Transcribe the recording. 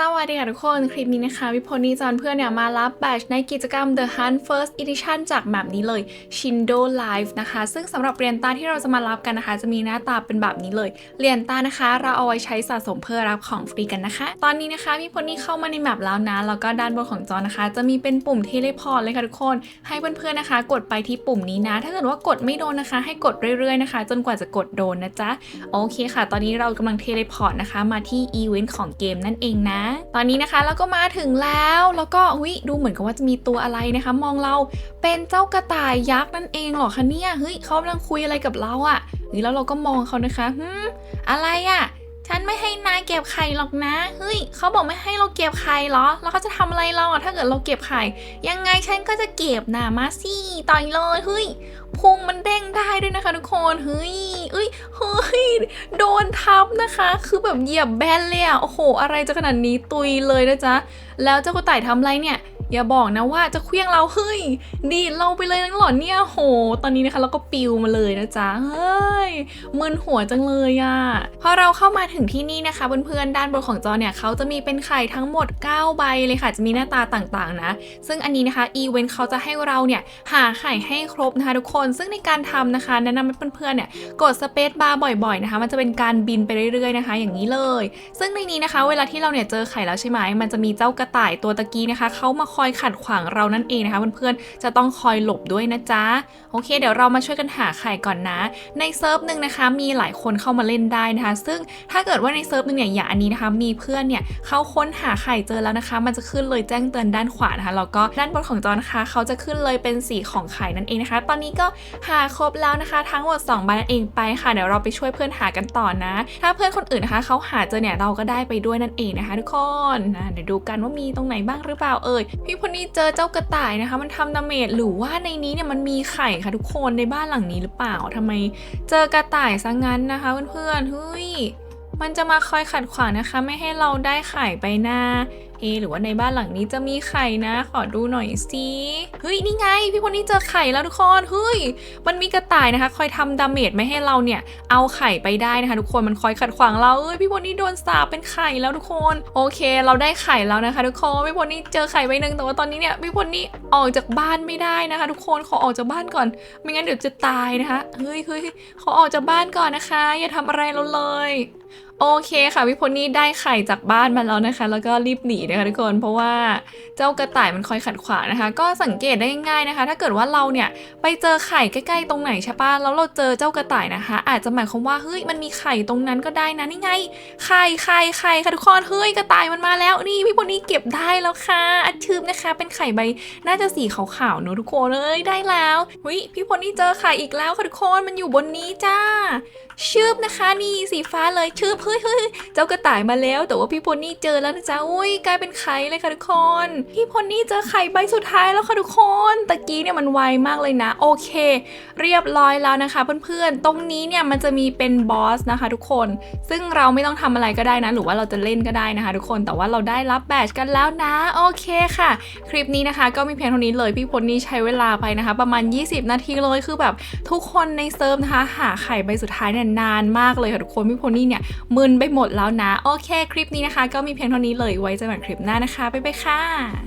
สวัสดีค่ะทุกคน คลิปนี้นะคะ วิพลนีจอนเพื่อนเนี่ยมารับแบตในกิจกรรม The Hunt First Edition จากแบบนี้เลย Shindo Live นะคะ ซึ่งสำหรับเหรียญตาที่เราจะมารับกันนะคะ จะมีหน้าตาเป็นแบบนี้เลยเหรียญตานะคะ เราเอาไว้ใช้สะสมเพื่อรับของฟรีกันนะคะ ตอนนี้นะคะวิพลนีเข้ามาในแมปแล้วนะ แล้วก็ด้านบนของจอนะคะ จะมีเป็นปุ่มเทเลพอร์ตเลยค่ะทุกคน ให้เพื่อนๆนะคะ กดไปที่ปุ่มนี้นะ ถ้าเกิดว่ากดไม่โดนนะคะ ให้กดเรื่อยๆนะคะ จนกว่าจะกดโดนนะจ๊ะ โอเคค่ะ ตอนนี้เรากำลังเทเลพอร์ตนะคะ มาที่อีเวนต์ของเกมนั่นเองนะตอนนี้นะคะเราก็มาถึงแล้ว แล้วก็อุ้ยดูเหมือนกับว่าจะมีตัวอะไรนะคะ มองเราเป็นเจ้ากระต่ายยักษ์นั่นเองเหรอคะเนี่ยเฮ้ยเขากำลังคุยอะไรกับเราอะ่ะหรือแล้วเราก็มองเขานะคะหืมอะไรอะ่ะ ฉันไม่ให้ เก็บไข่หรอกนะ เฮ้ยเขาบอกไม่ให้เราเก็บไข่เหรอ แล้วเขาจะทำอะไรเราอะถ้าเกิดเราเก็บไข่ ยังไงฉันก็จะเก็บนะมาสิต่อยเลยเฮ้ยพุงมันเด้งได้ด้วยนะคะทุกคนเฮ้ยเอ้ยเฮ้ยโดนทับนะคะ คือแบบเหยียบแบนเลยอะโอ้โห อะไรจะขนาดนี้ตุยเลยนะจ๊ะแล้วเจ้ากระต่ายทำอะไรเนี่ย อย่าบอกนะว่าจะเคลี้ยงเราเฮ้ยดีเราไปเลยนั่นหรอเนี่ยโห ตอนนี้นะคะเราก็ปิวมาเลยนะจ๊ะเฮ้ยมึนหัวจังเลยอะพอเราเข้ามาถึงที่นี่นะคะเพื่อนๆด้านบนของจอเนี่ยเขาจะมีเป็นไข่ทั้งหมด 9 ใบเลยค่ะ จะมีหน้าตาต่างๆนะ ซึ่งอันนี้นะคะอีเวนต์เขาจะให้เราเนี่ยหาไข่ให้ครบนะคะทุกคนซึ่งในการทำนะคะแนะนำให้เพื่อนๆเนี่ยกดสเปซบาร์บ่อยๆนะคะ มันจะเป็นการบินไปเรื่อยๆนะคะ อย่างนี้เลย ซึ่งในนี้นะคะ เวลาที่เราเนี่ยเจอไข่แล้วใช่ไหมมันจะมีเจ้ากระต่ายตัวตะกี้นะคะเขามาคอยขัดขวางเรานั่นเองนะคะเพื่อนๆจะต้องคอยหลบด้วยนะจ๊ะโอเค เดี๋ยวเรามาช่วยกันหาไข่ก่อนนะ ในเซิร์ฟหนึ่งนะคะมีหลายคนเข้ามาเล่นได้นะคะ ซึ่งถ้าเกิดว่าในเซิร์ฟหนึ่งเนี่ยอย่างอันนี้นะคะมีเพื่อนเนี่ยเขาค้นหาไข่เจอแล้วนะคะ มันจะขึ้นเลยแจ้งเตือนด้านขวานะคะแล้วก็ด้านบนของจอนะคะเขาจะขึ้นเลยเป็นสีของไข่นั่นเองนะคะ ตอนนี้ก็หาครบแล้วนะคะ ทั้งหมด2ใบนั่นเองไปค่ะเดี๋ยวเราไปช่วยเพื่อนหากันต่อนะ ถ้าเพื่อนคนอื่นนะคะเขาหาเจอเนี่ยเราก็ได้ไปด้วยนั่นเองนะคะ ทุกคนนะเดี๋ยวดูกันว่ามีตรงไหนบ้างหรือเปล่าเอ่ยพี่พนนี่เจอเจ้ากระต่ายนะคะ มันทำดาเมจหรือว่าในนี้เนี่ยมันมีไข่ค่ะทุกคนในบ้านหลังนี้หรือเปล่าทำไม เจอกระต่ายซะงั้นนะคะเพื่อนๆเฮ้ย มันจะมาคอยขัดขวางนะคะ ไม่ให้เราได้ไข่ไปหน้า เอ หรือว่าในบ้านหลังนี้จะมีไข่นะ ขอดูหน่อยสิเฮ้ยนี่ไง พี่คนนี้เจอไข่แล้วทุกคนเฮ้ยมันมีกระต่ายนะคะ คอยทำดาเมจไม่ให้เราเนี่ย เอาไข่ไปได้นะคะ ทุกคนมันคอยขัดขวางเราเอ้ยพี่พนนี่โดนสาปเป็นไข่แล้วทุกคน โอเค เราได้ไข่แล้วนะคะ ทุกคนพี่พนนี่เจอไข่ใบหนึ่งแต่ว่าตอนนี้เนี่ยพี่พนนี่ออกจากบ้านไม่ได้นะคะ ทุกคนขอออกจากบ้านก่อน ไม่งั้นเดี๋ยวจะตายนะคะเฮ้ยเฮ้ยขอออกจากบ้านก่อนนะคะ อย่าทำอะไรเราเลย โอเคค่ะพี่พลนี่ได้ไข่จากบ้านมาแล้วนะคะ แล้วก็รีบหนีนะคะทุกคนเพราะว่าเจ้ากระต่ายมันคอยขัดขวางนะคะ ก็สังเกตได้ง่ายๆนะคะ ถ้าเกิดว่าเราเนี่ยไปเจอไข่ใกล้ๆตรงไหนใช่ปะแล้วเราเจอเจ้ากระต่ายนะคะ อาจจะหมายความว่าเฮ้ยมันมีไข่ตรงนั้นก็ได้นะนี่ไงไข่ไข่ไข่ค่ะทุกคนเฮ้ยกระต่ายมันมาแล้วนี่พี่พลนี่เก็บได้แล้วค่ะ อัดชืมนะคะ เป็นไข่ใบน่าจะสีขาวๆเนอะทุกคนเอ้ยได้แล้วเฮ้ยพี่พลนี่เจอไข่อีกแล้วค่ะทุกคนมันอยู่บนนี้จ้าชืบนะคะ นี่สีฟ้าเลยชืบเฮ้ยเฮ้ยเจ้ากระต่ายมาแล้ว แต่ว่าพี่พลนี่เจอแล้วนะจ๊ะอุ้ยกลายเป็นไข่เลยค่ะทุกคน พี่พลนี่เจอไข่ใบสุดท้ายแล้วค่ะทุกคนตะกี้เนี่ยมันไวมากเลยนะ โอเค เรียบร้อยแล้วนะคะ เพื่อนๆ ตรงนี้เนี่ยมันจะมีเป็นบอสนะคะ ทุกคน ซึ่งเราไม่ต้องทำอะไรก็ได้นะ หรือว่าเราจะเล่นก็ได้นะคะ ทุกคนแต่ว่าเราได้รับแบตกันแล้วนะโอเคค่ะ คลิปนี้นะคะ ก็มีเพียงเท่านี้เลยพี่พลนี่ใช้เวลาไปนะคะ ประมาณ 20 นาทีเลยคือแบบทุกคนในเซิร์ฟนะคะ หาไข่ใบสุดท้ายเนี่ยนานมากเลยค่ะทุกคนพี่พลนี่เนี่ยมึนไปหมดแล้วนะ โอเค คลิปนี้นะคะ ก็มีเพียงเท่านี้เลยไว้เจอกันคลิปหน้านะคะ บ๊ายบายค่ะ